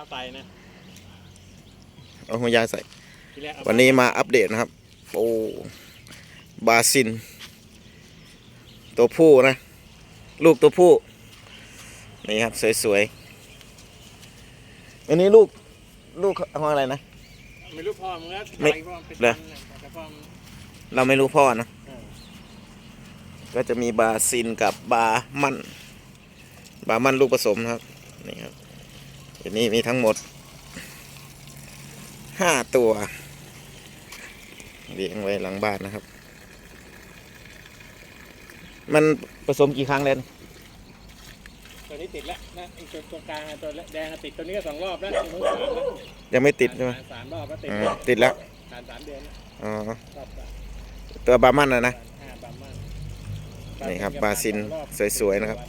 เอาใส่นะเอาหัวยายใส่ ทีแรกเอาวันนี้มาอัปเดตนะครับ โอ้บาซิน ตัวผู้นะ ลูกตัวผู้ นี่ครับ สวยๆ อันนี้ลูก ลูกเขาอะไรนะ ไม่รู้พ่อมึงแล้วไม่ใครพ่อเป็นเหรอพันน่ะแต่พ่อมึงเราไม่รู้พ่อนะ เออก็จะมีบาซินกับบามัน บามันลูกผสมนะครับ นี่ครับ อันนี้มีทั้งหมดห้าตัวเลี้ยงไว้หลังบ้านนะครับ มันผสมกี่ครั้งแล้วตัวนี้ติดแล้วนะไอ้ตัวตัวกลางอะตัวแดงอะติดตัวนี้ก็สองรอบแล้วตัวนู้นสามแล้วยังไม่ติดใช่ไหมผ่านสามรอบแล้วติดอืมแล้วติดแล้วผ่านสามเดือนแล้วอ๋อรอบสามตัวบามันนะนะอ่าบามันนี่ครับบาซินสวยๆนะครับ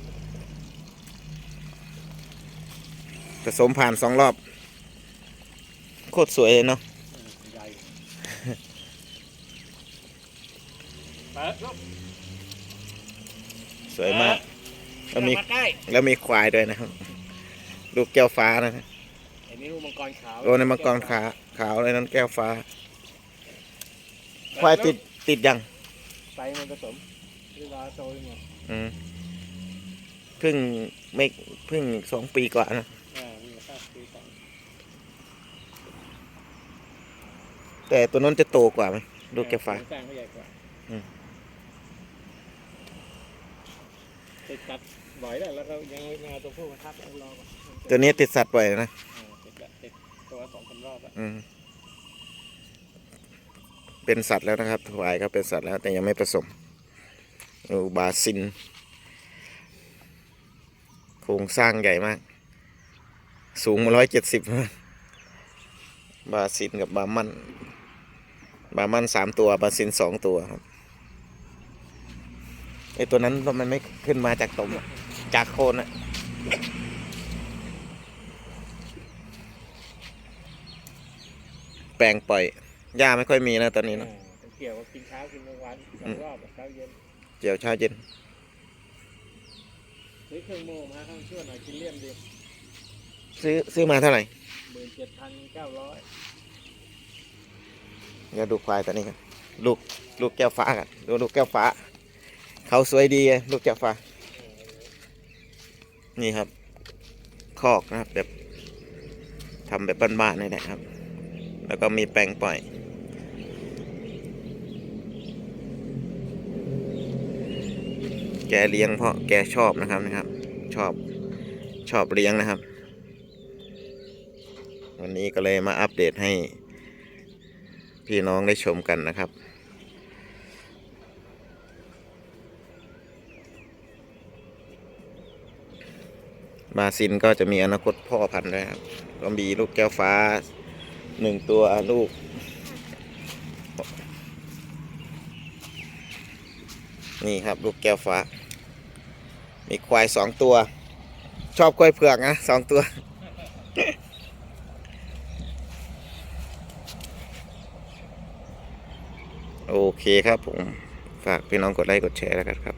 ผสมผ่านสองรอบ โคตรสวยเลยเนาะอืมใหญ่เปิดลูกสวยมากเปิแล้ดวมีมาใกล้แล้วมีควายด้วยนะครับ ลูกแก้วฟ้านะไอ้นี่ลูกมังกรขาวโอ้ในมังกรขาขาวเลยนั้นแก้วฟ้า ควายติดติดยังไซมันผสมเวลาโตขึ้นมาอืมเพิ่งไม่เพิ่งสองปีกว่านะ อ่ามีค่าปีสอง แต่ตัวนั้นจะโตกว่าไหมลูกแก้วฟ้าแสร้งเขาใหญ่กว่าอืมติดกัดบ่อยแล้วแล้วก็ยังไม่มาตัวผู้มาทับแล้วรอก่อนตัวนี้ติดสัตว์บ่อยนะอ่าติดละติดตัวสองสามรอบอะอืมเป็นสัตว์แล้วนะครับถวายก็เป็นสัตว์แล้ว แต่ยังไม่ผสมโอ้บาซิน โครงสร้างใหญ่มาก สูงมาร้อยเจ็ดสิบบาซินกับบามัน บามันสามตัวบาซินสองตัวครับไอตัวนั้นมันไม่ขึ้นมาจากตมอะจากโคนอะแปลงปล่อยหญ้าไม่ค่อยมีนะตอนนี้นะอ่าเกี่ยวกับกินเช้ากินกลางวันสองรอบอะเช้าเย็นเดี๋ยวเช้าเย็นซื้อเครื่องโม่มาข้างช่วยหน่อยกินเลี่ยมดีซื้อซื้อมาเท่าไหร่หมื่นเจ็ดพันเก้าร้อย เดี๋ยวดูควายตัวนี้กันลูกลูกแก้วฟ้ากันดูลูกแก้วฟ้า เขาสวยดีลูกแก้วฟ้า นี่ครับ คอกนะครับแบบทำแบบบ้านๆนี่แหละครับ แล้วก็มีแปลงปล่อยแกเลี้ยงเพราะแกชอบนะครับนะครับ ชอบชอบเลี้ยงนะครับ วันนี้ก็เลยมาอัปเดตให้ พี่น้องได้ชมกันนะครับบาซินก็จะมีอนาคตพ่อพันธุ์ด้วยครับก็มีลูกแก้วฟ้าหนึ่งตัวลูกนี่ครับลูกแก้วฟ้า มีควายสองตัว ชอบควายเผือกนะสองตัว โอเคครับผม ฝากพี่น้องกดไลค์กดแชร์แล้วกันครับ